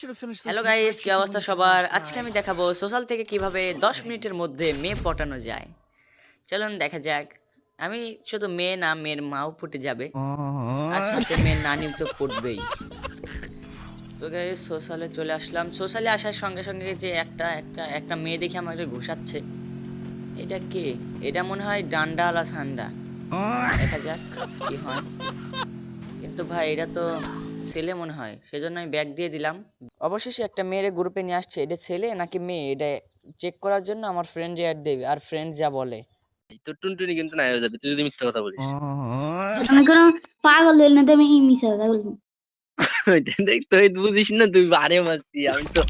Hello guys কি অবস্থা সবার? আজকে আমি দেখাবো সোশ্যাল থেকে কীভাবে দশ মিনিটের মধ্যে মেয়ে পটানো যায়। চলুন দেখা যাক। আমি শুধু মেয়ে না মেয়ের মাও ফুটে যাবে। আর সাথে মেয়ের নানিও তো পড়বেই তো গাইস সোশ্যালে চলে আসলাম। সোশ্যালে আসার সঙ্গে সঙ্গে যে একটা একটা একটা মেয়ে দেখে আমাকে ঘুষাচ্ছে। এটা কে? এটা মনে হয় ডান্ডা আলা সান্ডা দেখা যাক কি হয়। কিন্তু ভাই এটা তো ছেলে মনে হয় সেজন্য আমি ব্যাগ দিয়ে দিলাম। অবশেষে একটা মেয়ের গ্রুপে নিয়ে আসছে এটা ছেলে নাকি মেয়ে? এটা চেক করার জন্য আমার ফ্রেন্ড অ্যাড দেবে আর ফ্রেন্ড যা বলে। তোর টুনটুনি কিন্তু নাই হয়ে যাবে তুই যদি মিথ্যা কথা বলিস। আমি কোনো পাগল হইলে না তো আমি মিশা কথা বলব। দেখ তুই বুঝিস না তুই বারে মারছি আমি তো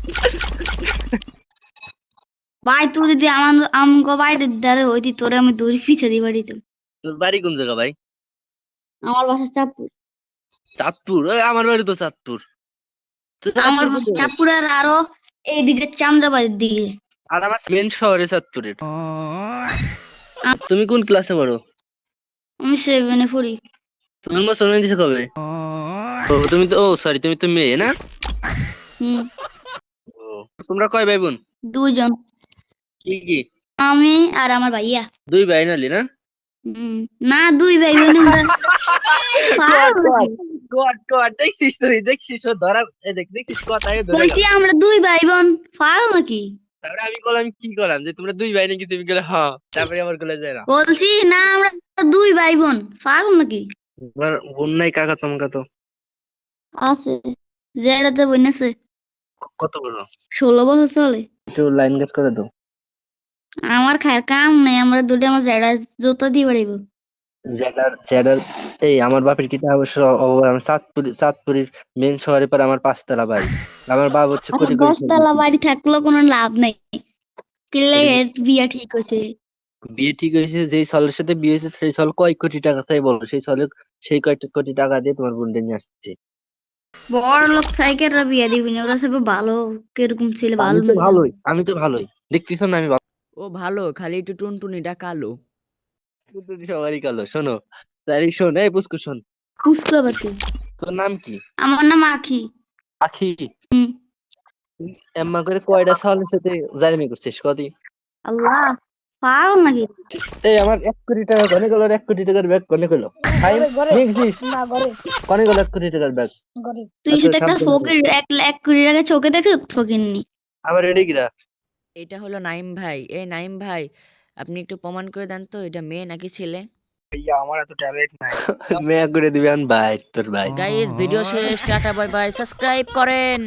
ভাই তুই যদি আমার আমগো বাড়িতে দ্বারে হইতি তোরে আমি দৌড়ি পিছে দিয়ে বাড়িতে। তোর বাড়ি কোন জায়গা ভাই? আমার বাসা চাঁদপুর। চাঁদপুর ওই আমার বাড়ি তো চাঁদপুর। আমার চাঁদপুর? চাঁদপুরের আরও এইদিকে চান্দ্রাবাদের দিকে। আর আমার মেন শহরে চাঁদপুরের। তুমি কোন ক্লাসে পড়ো? আমি সেভেনে পড়ি। তোমার মা শোনা দিছে কবে? ও। তুমি তো ও সরি তুমি তো মেয়ে না? তোমরা কয় ভাই বোন দুজন কি কি? আমি আর আমার ভাইয়া। দুই ভাই নালি না? না দুই ভাই বোন আমরা। পাগল নাকি? কট কট দেখছিস তুই দেখছিস ও ধরা দেখ দেখছিস কথাই ধরে কইছি আমরা দুই ভাই বোন পাগল নাকি? তারপরে আমি বললাম কি করলাম? যে তোমরা দুই ভাই নাকি? তুমি গেলে হ্যাঁ। তারপরে আমার গলে যায় না বলছি না আমরা দুই ভাই বোন পাগল নাকি? তোমার বোন নাই কাকা তোমাকে তো আছে যেটাতে বোন আছে কত বড়? ষোলো বছর চলে। একটু লাইন গেট করে দাও। আমার খায়ের কাম নাই আমরা দুটো আমার জেডা জুতা দিয়ে বাড়িব জেডার জেডার এই আমার বাপের কিটা অবশ্য অব- আমার চাঁদপুরি চাঁদপুরের মেন শহরে পরে আমার পাঁচতলা বাড়ি। আমার বাপ হচ্ছে কোটি কোটি দশতলা বাড়ি থাকলেও কোনো লাভ নেই। কিলে বিয়া ঠিক হয়েছে। বিয়ে ঠিক হয়েছে যেই সালের সাথে বিয়ে হয়েছে সেই সাল কয় কোটি টাকা তাই বলো? সেই সালে সেই কয় কোটি টাকা দিয়ে তোমার বোনটা নিয়ে আসছে। বড় লোক সাইকেলরা বিয়া দিবি না? ওরা সব ভালো কীরকম ছিল ভালো আমি তো ভালোই আমি তো ভালোই। দেখতেছো না আমি ভালো ও ভালো খালি একটু টুনটুনিটা কালো। তুমি সবারই কালো শোনো। তাই শোন এই পুষ্কু শোন। তোর নাম কি? আমার নাম আখি। আখি? এম্মা করে কয়টা সালের সাথে জার্নি করছিস কদি আল্লাহ পাগল নাকি? এই আমার এক কোটি টাকা কনে গেল এক কোটি টাকার ব্যাগ কনে গেল? দেখছিস কনে গেল এক কোটি টাকার ব্যাগ? তুই শুধু একটা ফকির এক এক কোটি টাকা চোখে দেখে ফকিরনি আবার রেডি কিরা? এটা হলো নাইম ভাই। এই নাইম ভাই আপনি একটু প্রমাণ করে দেন তো এটা মেয়ে নাকি ছেলে? আমার এত ট্যালেন্ট নাই। মেয়ে করে দিবেন ভাই তোর ভাই। গাইস ভিডিও শেষ টাটা বাই বাই সাবস্ক্রাইব করেন।